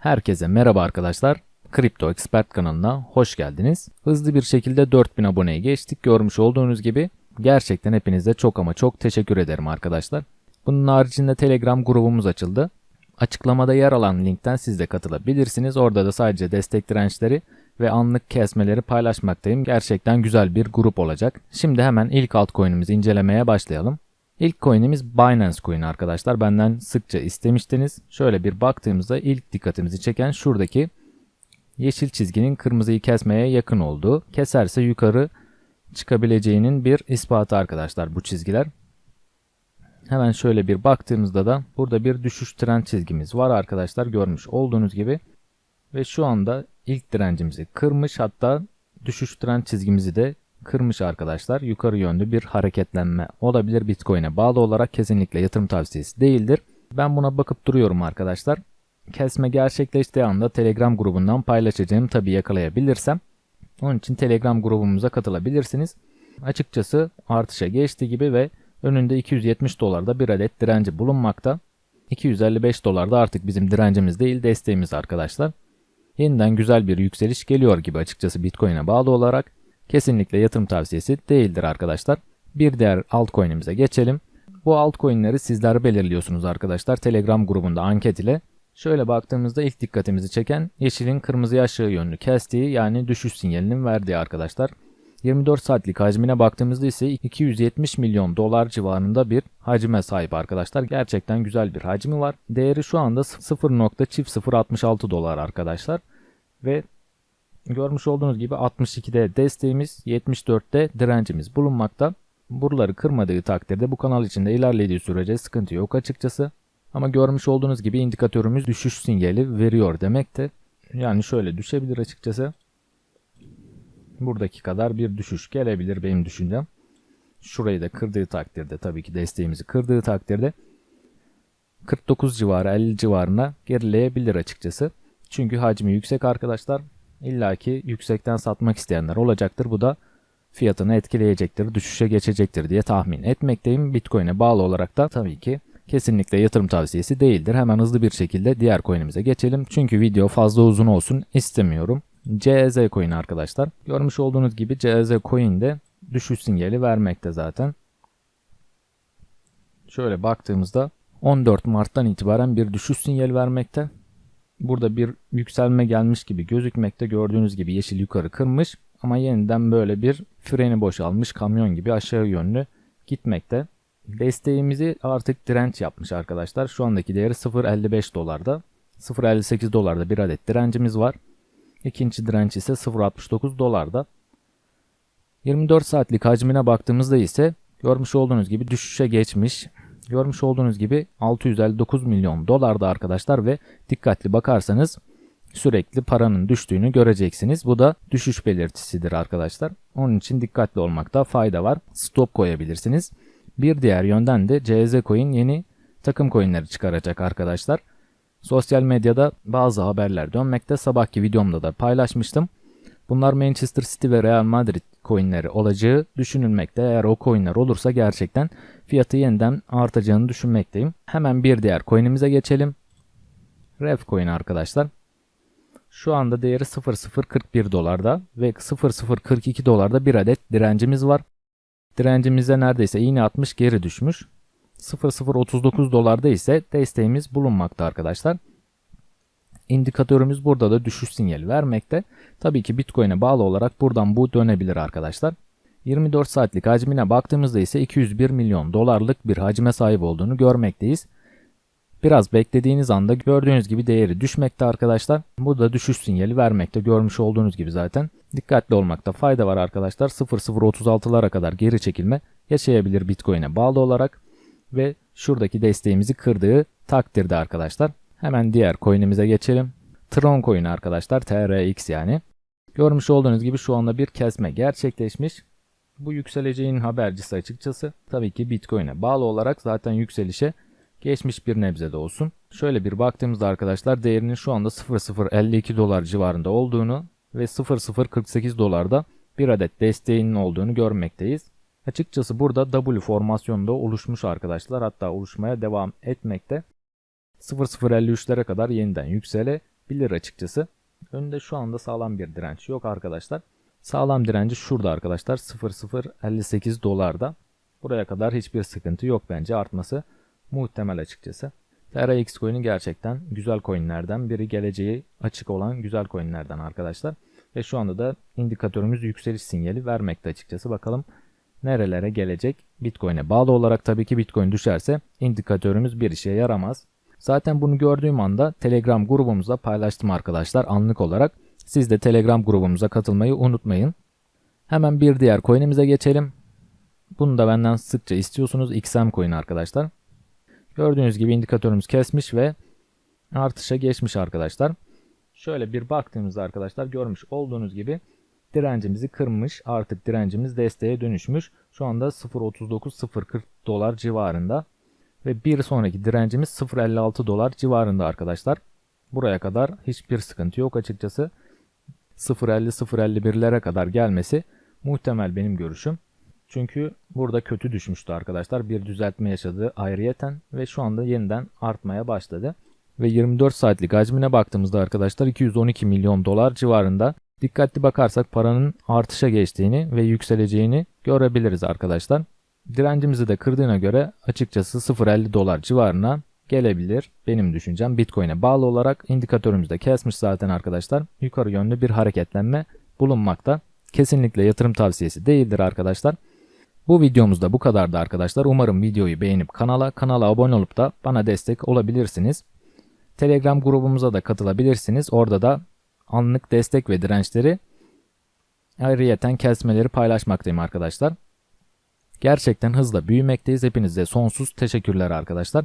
Herkese merhaba arkadaşlar. Kripto Expert kanalına hoş geldiniz. Hızlı bir şekilde 4000 aboneyi geçtik. Görmüş olduğunuz gibi gerçekten hepinize çok ama çok teşekkür ederim arkadaşlar. Bunun haricinde Telegram grubumuz açıldı. Açıklamada yer alan linkten siz de katılabilirsiniz. Orada da sadece destek dirençleri ve anlık kesmeleri paylaşmaktayım. Gerçekten güzel bir grup olacak. Şimdi hemen ilk altcoin'imizi incelemeye başlayalım. İlk coin'imiz Binance Coin arkadaşlar. Benden sıkça istemiştiniz. Şöyle bir baktığımızda ilk dikkatimizi çeken şuradaki yeşil çizginin kırmızıyı kesmeye yakın olduğu. Keserse yukarı çıkabileceğinin bir ispatı arkadaşlar bu çizgiler. Hemen şöyle bir baktığımızda da burada bir düşüş trend çizgimiz var arkadaşlar görmüş olduğunuz gibi. Ve şu anda ilk direncimizi kırmış hatta düşüş trend çizgimizi de kırmış arkadaşlar. Yukarı yönlü bir hareketlenme olabilir Bitcoin'e bağlı olarak kesinlikle yatırım tavsiyesi değildir. Ben buna bakıp duruyorum arkadaşlar. Kesme gerçekleştiği anda Telegram grubundan paylaşacağım tabi yakalayabilirsem. Onun için Telegram grubumuza katılabilirsiniz. Açıkçası artışa geçti gibi ve önünde 270 dolarda bir adet direnci bulunmakta. 255 dolarda artık bizim direncimiz değil desteğimiz arkadaşlar. Yeniden güzel bir yükseliş geliyor gibi açıkçası Bitcoin'e bağlı olarak. Kesinlikle yatırım tavsiyesi değildir arkadaşlar. Bir diğer altcoin'imize geçelim. Bu altcoin'leri sizler belirliyorsunuz arkadaşlar Telegram grubunda anket ile. Şöyle baktığımızda ilk dikkatimizi çeken yeşilin kırmızıya aşağı yönlü kestiği yani düşüş sinyalinin verdiği arkadaşlar. 24 saatlik hacmine baktığımızda ise 270 milyon dolar civarında bir hacme sahip arkadaşlar. Gerçekten güzel bir hacmi var. Değeri şu anda 0.066 dolar arkadaşlar. Ve görmüş olduğunuz gibi 62'de desteğimiz, 74'te direncimiz bulunmakta. Buraları kırmadığı takdirde bu kanal içinde ilerlediği sürece sıkıntı yok açıkçası. Ama görmüş olduğunuz gibi indikatörümüz düşüş sinyali veriyor demektir. Yani şöyle düşebilir açıkçası. Buradaki kadar bir düşüş gelebilir benim düşüncem. Şurayı da kırdığı takdirde tabii ki desteğimizi kırdığı takdirde 49 civarı 50 civarına gerileyebilir açıkçası. Çünkü hacmi yüksek arkadaşlar. İlla ki yüksekten satmak isteyenler olacaktır. Bu da fiyatını etkileyecektir, düşüşe geçecektir diye tahmin etmekteyim. Bitcoin'e bağlı olarak da tabii ki kesinlikle yatırım tavsiyesi değildir. Hemen hızlı bir şekilde diğer coin'imize geçelim. Çünkü video fazla uzun olsun istemiyorum. CZ coin arkadaşlar. Görmüş olduğunuz gibi CZ coin de düşüş sinyali vermekte zaten. Şöyle baktığımızda 14 Mart'tan itibaren bir düşüş sinyali vermekte. Burada bir yükselme gelmiş gibi gözükmekte. Gördüğünüz gibi yeşil yukarı kırmış ama yeniden böyle bir freni boşalmış kamyon gibi aşağı yönlü gitmekte. Desteğimizi artık direnç yapmış arkadaşlar. Şu andaki değeri 0.55 dolarda. 0.58 dolarda bir adet direncimiz var. İkinci direnç ise 0.69 dolarda. 24 saatlik hacmine baktığımızda ise görmüş olduğunuz gibi düşüşe geçmiş. Görmüş olduğunuz gibi 659 milyon dolarda arkadaşlar ve dikkatli bakarsanız sürekli paranın düştüğünü göreceksiniz. Bu da düşüş belirtisidir arkadaşlar. Onun için dikkatli olmakta fayda var. Stop koyabilirsiniz. Bir diğer yönden de CZ Coin yeni takım coinleri çıkaracak arkadaşlar. Sosyal medyada bazı haberler dönmekte. Sabahki videomda da paylaşmıştım. Bunlar Manchester City ve Real Madrid coinleri olacağı düşünülmekte. Eğer o coinler olursa gerçekten fiyatı yeniden artacağını düşünmekteyim. Hemen bir diğer coinimize geçelim. Ref coin arkadaşlar. Şu anda değeri 0041 dolarda ve 0042 dolarda bir adet direncimiz var. Direncimize neredeyse iğne atmış geri düşmüş. 0039 dolarda ise desteğimiz bulunmakta arkadaşlar. İndikatörümüz burada da düşüş sinyali vermekte. Tabii ki Bitcoin'e bağlı olarak buradan bu dönebilir arkadaşlar. 24 saatlik hacmine baktığımızda ise 201 milyon dolarlık bir hacme sahip olduğunu görmekteyiz. Biraz beklediğiniz anda gördüğünüz gibi değeri düşmekte arkadaşlar. Bu da düşüş sinyali vermekte görmüş olduğunuz gibi zaten. Dikkatli olmakta fayda var arkadaşlar. 0036'lara kadar geri çekilme yaşayabilir Bitcoin'e bağlı olarak. Ve şuradaki desteğimizi kırdığı takdirde arkadaşlar. Hemen diğer coin'imize geçelim. Tron coin arkadaşlar. TRX yani. Görmüş olduğunuz gibi şu anda bir kesme gerçekleşmiş. Bu yükseleceğin habercisi açıkçası. Tabii ki Bitcoin'e bağlı olarak zaten yükselişe geçmiş bir nebze de olsun. Şöyle bir baktığımızda arkadaşlar değerinin şu anda 0.052 dolar civarında olduğunu ve 0.048 dolarda bir adet desteğinin olduğunu görmekteyiz. Açıkçası burada W formasyonunda oluşmuş arkadaşlar hatta oluşmaya devam etmekte. 0053'lere kadar yeniden yüksele bilir açıkçası. Önünde şu anda sağlam bir direnç yok arkadaşlar. Sağlam direnci şurada arkadaşlar 0058 dolarda. Buraya kadar hiçbir sıkıntı yok bence artması muhtemel açıkçası. TRX coin'i gerçekten güzel coinlerden biri geleceği açık olan güzel coinlerden arkadaşlar. Ve şu anda da indikatörümüz yükseliş sinyali vermekte açıkçası. Bakalım nerelere gelecek? Bitcoin'e bağlı olarak tabii ki Bitcoin düşerse indikatörümüz bir işe yaramaz. Zaten bunu gördüğüm anda Telegram grubumuzda paylaştım arkadaşlar anlık olarak. Siz de Telegram grubumuza katılmayı unutmayın. Hemen bir diğer coin'imize geçelim. Bunu da benden sıkça istiyorsunuz. XM coin arkadaşlar. Gördüğünüz gibi indikatörümüz kesmiş ve artışa geçmiş arkadaşlar. Şöyle bir baktığımızda arkadaşlar görmüş olduğunuz gibi direncimizi kırmış. Artık direncimiz desteğe dönüşmüş. Şu anda 0.39-0.40 dolar civarında. Ve bir sonraki direncimiz 0.56 dolar civarında arkadaşlar. Buraya kadar hiçbir sıkıntı yok açıkçası. 0.50-0.51'lere kadar gelmesi muhtemel benim görüşüm. Çünkü burada kötü düşmüştü arkadaşlar. Bir düzeltme yaşadı ayrıyeten ve şu anda yeniden artmaya başladı. Ve 24 saatlik hacmine baktığımızda arkadaşlar 212 milyon dolar civarında. Dikkatli bakarsak paranın artışa geçtiğini ve yükseleceğini görebiliriz arkadaşlar. Direncimizi de kırdığına göre açıkçası 0.50 dolar civarına gelebilir. Benim düşüncem Bitcoin'e bağlı olarak indikatörümüzde kesmiş zaten arkadaşlar. Yukarı yönlü bir hareketlenme bulunmakta. Kesinlikle yatırım tavsiyesi değildir arkadaşlar. Bu videomuzda bu kadardı arkadaşlar. Umarım videoyu beğenip kanala kanala abone olup da bana destek olabilirsiniz. Telegram grubumuza da katılabilirsiniz. Orada da anlık destek ve dirençleri ayrıyeten kesmeleri paylaşmaktayım arkadaşlar. Gerçekten hızla büyümekteyiz. Hepinize sonsuz teşekkürler arkadaşlar.